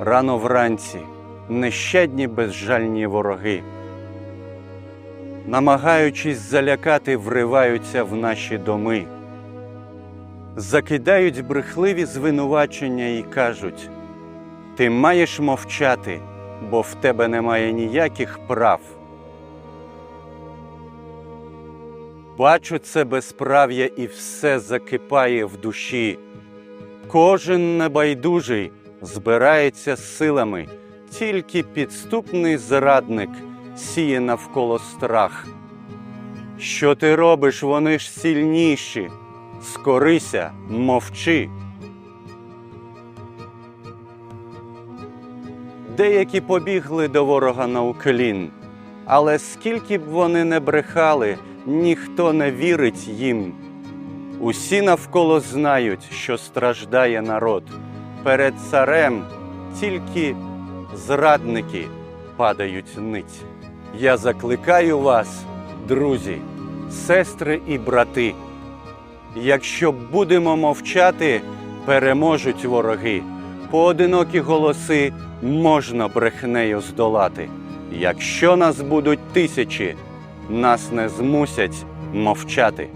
Рано вранці нещадні безжальні вороги, намагаючись залякати, вриваються в наші доми, закидають брехливі звинувачення і кажуть: Ти маєш мовчати, бо в тебе немає ніяких прав. Бачу це безправ'я і все закипає в душі. Кожен небайдужий збирається силами, тільки підступний зрадник сіє навколо страх. Що ти робиш, вони ж сильніші. Скорися, мовчи. Деякі побігли до ворога на уклін, але скільки б вони не брехали, ніхто не вірить їм. Усі навколо знають, що страждає народ. Перед царем тільки зрадники падають ниць. Я закликаю вас, друзі, сестри і брати. Якщо будемо мовчати, переможуть вороги. Поодинокі голоси можна брехнею здолати. Якщо нас будуть тисячі, нас не змусять мовчати.